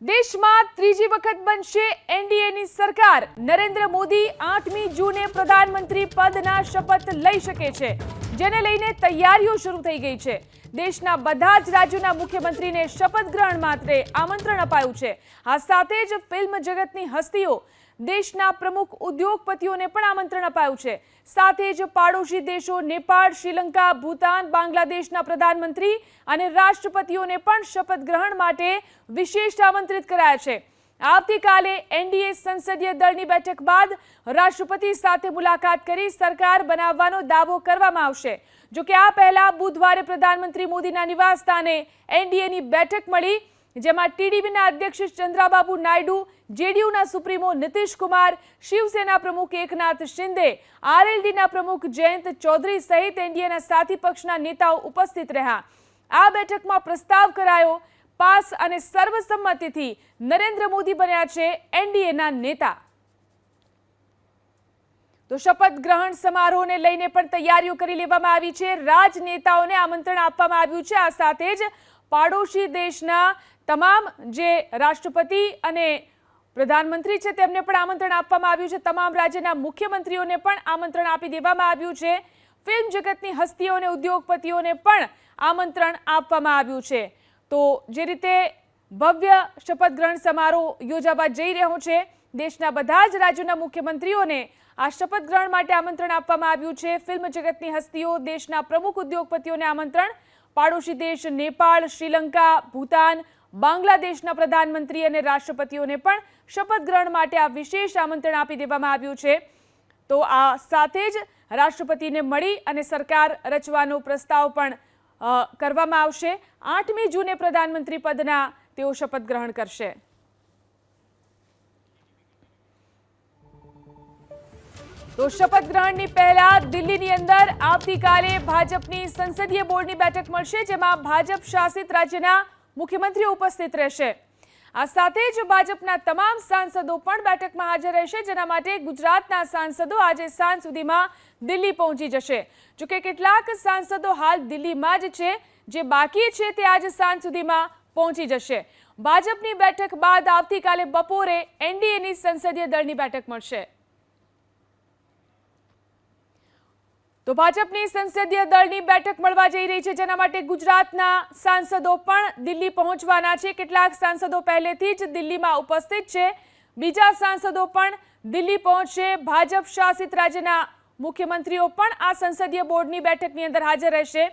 દેશમાં ત્રીજી વખત બનશે એનડીએની સરકાર. નરેન્દ્ર મોદી આઠમી જૂને પ્રધાનમંત્રી પદના શપથ લઈ શકે છે, જેને લઈને તૈયારીઓ શરૂ થઈ ગઈ છે. દેશના બધા જ રાજ્યોના મુખ્યમંત્રીને શપથ ગ્રહણ માટે આમંત્રણ અપાયું છે. આ સાથે જ ફિલ્મ જગતની હસ્તીઓ દેશના પ્રમુખ ઉદ્યોગપતિઓને પણ આમંત્રણ અપાયું છે. સાથે જ પાડોશી દેશો નેપાળ, શ્રીલંકા, ભૂતાન, બાંગ્લાદેશના પ્રધાનમંત્રી અને રાષ્ટ્રપતિઓને પણ શપથ ગ્રહણ માટે વિશેષ આમંત્રિત કરાયા છે. આવતીકાલે એનડીએ સંસદીય દળની બેઠક બાદ રાષ્ટ્રપતિ સાથે મુલાકાત કરી સરકાર બનાવવાનો દાવો કરવામાં આવશે. જો કે આ પહેલા બુધવારે પ્રધાનમંત્રી મોદીના નિવાસ સ્થાને એનડીએની બેઠક મળી, જેમાં ટીડીપીના અધ્યક્ષ ચંદ્રાબાબુ નાયડુ, જેડીયુના સુપ્રીમો નીતિશ કુમાર શિવસેના પ્રમુખ એકનાથ શિંદે, આરએલડીના પ્રમુખ જયંત ચૌધરી સહિત એનડીએના સાથી પક્ષના નેતાઓ ઉપસ્થિત રહ્યા. આ બેઠકમાં પ્રસ્તાવ કરાયો પાસ અને સર્વસંમતિથી નરેન્દ્ર મોદી બન્યા છે એનડીએના નેતા. તો શપથ ગ્રહણ સમારોહને લઈને પણ તૈયારીઓ કરી લેવામાં આવી છે. રાજનેતાઓને આમંત્રણ આપવામાં આવ્યું છે. આ સાથે જ પાડોશી દેશના તમામ જે રાષ્ટ્રપતિ અને પ્રધાનમંત્રી છે તેમને પણ આમંત્રણ આપવામાં આવ્યું છે. તમામ રાજ્યના મુખ્યમંત્રીઓને પણ આમંત્રણ આપી દેવામાં આવ્યું છે. ફિલ્મ જગતની હસ્તીઓ અને ઉદ્યોગપતિઓને પણ આમંત્રણ આપવામાં આવ્યું છે. તો જે રીતે ભવ્ય શપથ ગ્રહણ સમારોહ યોજાવા જઈ રહ્યો છે, દેશના બધા જ રાજ્યોના મુખ્યમંત્રીઓને આ શપથ ગ્રહણ માટે આમંત્રણ આપવામાં આવ્યું છે. ફિલ્મ જગતની હસ્તીઓ, દેશના પ્રમુખ ઉદ્યોગપતિઓને આમંત્રણ. પાડોશી દેશ નેપાળ, શ્રીલંકા, ભૂતાન, બાંગ્લાદેશના પ્રધાનમંત્રી અને રાષ્ટ્રપતિઓને પણ શપથ ગ્રહણ માટે આ વિશેષ આમંત્રણ આપી દેવામાં આવ્યું છે. તો આ સાથે જ રાષ્ટ્રપતિને મળી અને સરકાર રચવાનો પ્રસ્તાવ પણ કરવામાં આવશે. આઠમી જૂને પ્રધાનમંત્રી પદના તેઓ શપથ ગ્રહણ કરશે. તો શપથ ગ્રહણની પહેલા દિલ્હીની અંદર આવતીકાલે ભાજપની સંસદીય બોર્ડની બેઠક મળશે, જેમાં ભાજપ શાસિત રાજ્યના મુખ્યમંત્રીઓ ઉપસ્થિત રહેશે. આ સાથે જ ભાજપના તમામ સાંસદો પણ બેઠકમાં હાજર રહેશે, જેના માટે ગુજરાતના સાંસદો આજે સાંજ સુધીમાં દિલ્હી પહોંચી જશે. જોકે કેટલાક સાંસદો હાલ દિલ્હીમાં જ છે, જે બાકી છે તે આજે સાંજ સુધીમાં પહોંચી જશે. ભાજપની બેઠક બાદ આવતીકાલે બપોરે એનડીએની સંસદીય દળની બેઠક મળશે. તો ભાજપની સંસદીય દળની બેઠક મળવા જઈ રહી છે. જેના માટે ગુજરાતના સાંસદો પણ દિલ્હી પહોંચવાના છે. કેટલાક સાંસદો પહેલેથી જ દિલ્હીમાં ઉપસ્થિત છે. બીજા સાંસદો પણ દિલ્હી પહોંચશે. ભાજપ શાસિત રાજ્યના મુખ્યમંત્રીઓ પણ આ સંસદીય બોર્ડની બેઠકની અંદર હાજર રહેશે.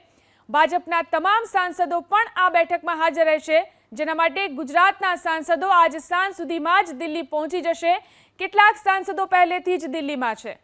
ભાજપના તમામ સાંસદો પણ આ બેઠકમાં હાજર રહેશે. જેના માટે ગુજરાતના સાંસદો આજ સાંજ સુધીમાં જ દિલ્હી પહોંચી જશે. કેટલાક સાંસદો પહેલેથી જ દિલ્હીમાં છે.